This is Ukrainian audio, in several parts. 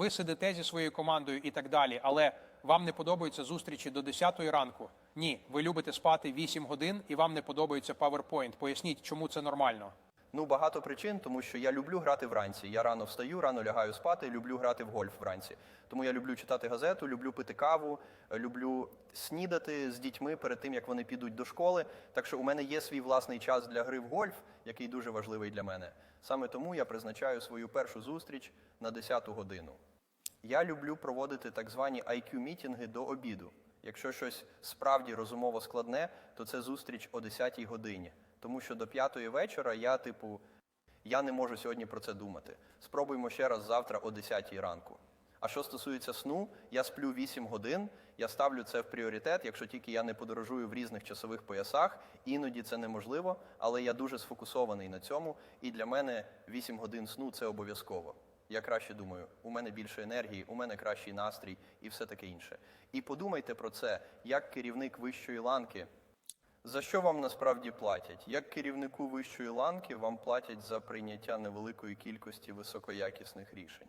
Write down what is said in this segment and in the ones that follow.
ви сидите зі своєю командою і так далі, але вам не подобаються зустрічі до 10 ранку. Ні, ви любите спати 8 годин і вам не подобається PowerPoint. Поясніть, чому це нормально. Ну, багато причин, тому що я люблю грати вранці. Я рано встаю, рано лягаю спати, люблю грати в гольф вранці. Тому я люблю читати газету, люблю пити каву, люблю снідати з дітьми перед тим, як вони підуть до школи. Так що у мене є свій власний час для гри в гольф, який дуже важливий для мене. Саме тому я призначаю свою першу зустріч на 10 годину. Я люблю проводити так звані IQ-мітінги до обіду. Якщо щось справді розумово складне, то це зустріч о 10 годині. Тому що до п'ятої вечора я, типу, я не можу сьогодні про це думати. Спробуємо ще раз завтра о 10 ранку. А що стосується сну, я сплю 8 годин, я ставлю це в пріоритет, якщо тільки я не подорожую в різних часових поясах. Іноді це неможливо, але я дуже сфокусований на цьому, і для мене 8 годин сну це обов'язково. Я краще думаю, у мене більше енергії, у мене кращий настрій і все таке інше. І подумайте про це, як керівник вищої ланки. За що вам насправді платять? Як керівнику вищої ланки вам платять за прийняття невеликої кількості високоякісних рішень?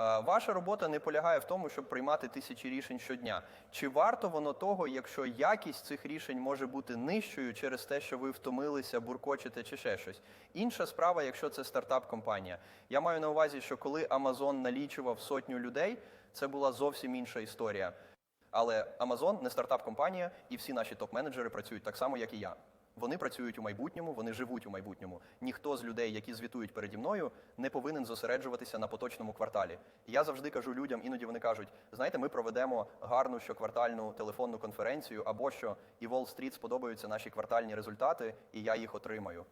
Ваша робота не полягає в тому, щоб приймати тисячі рішень щодня. Чи варто воно того, якщо якість цих рішень може бути нижчою через те, що ви втомилися, буркочете чи ще щось? Інша справа, якщо це стартап-компанія. Я маю на увазі, що коли Amazon налічував сотню людей, це була зовсім інша історія. Але Amazon не стартап-компанія, і всі наші топ-менеджери працюють так само, як і я. Вони працюють у майбутньому, вони живуть у майбутньому. Ніхто з людей, які звітують переді мною, не повинен зосереджуватися на поточному кварталі. Я завжди кажу людям, іноді вони кажуть: знаєте, ми проведемо гарну щоквартальну телефонну конференцію, або що і Wall-Street сподобаються наші квартальні результати, і я їх отримаю.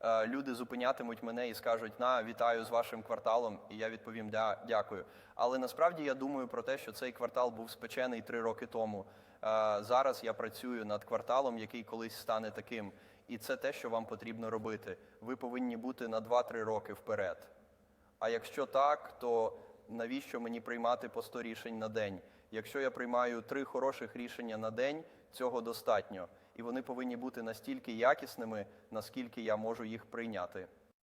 Е, Люди зупинятимуть мене і скажуть: на вітаю з вашим кварталом, і я відповім «Дя- дякую. Але насправді я думаю про те, що цей квартал був спечений три роки тому. Е, Зараз я працюю над кварталом, який колись стане таким. І це те, що вам потрібно робити. Ви повинні бути на 2-3 роки вперед. А якщо так, то навіщо мені приймати по 100 рішень на день? Якщо я приймаю три хороших рішення на день, цього достатньо. І вони повинні бути настільки якісними, наскільки я можу їх прийняти.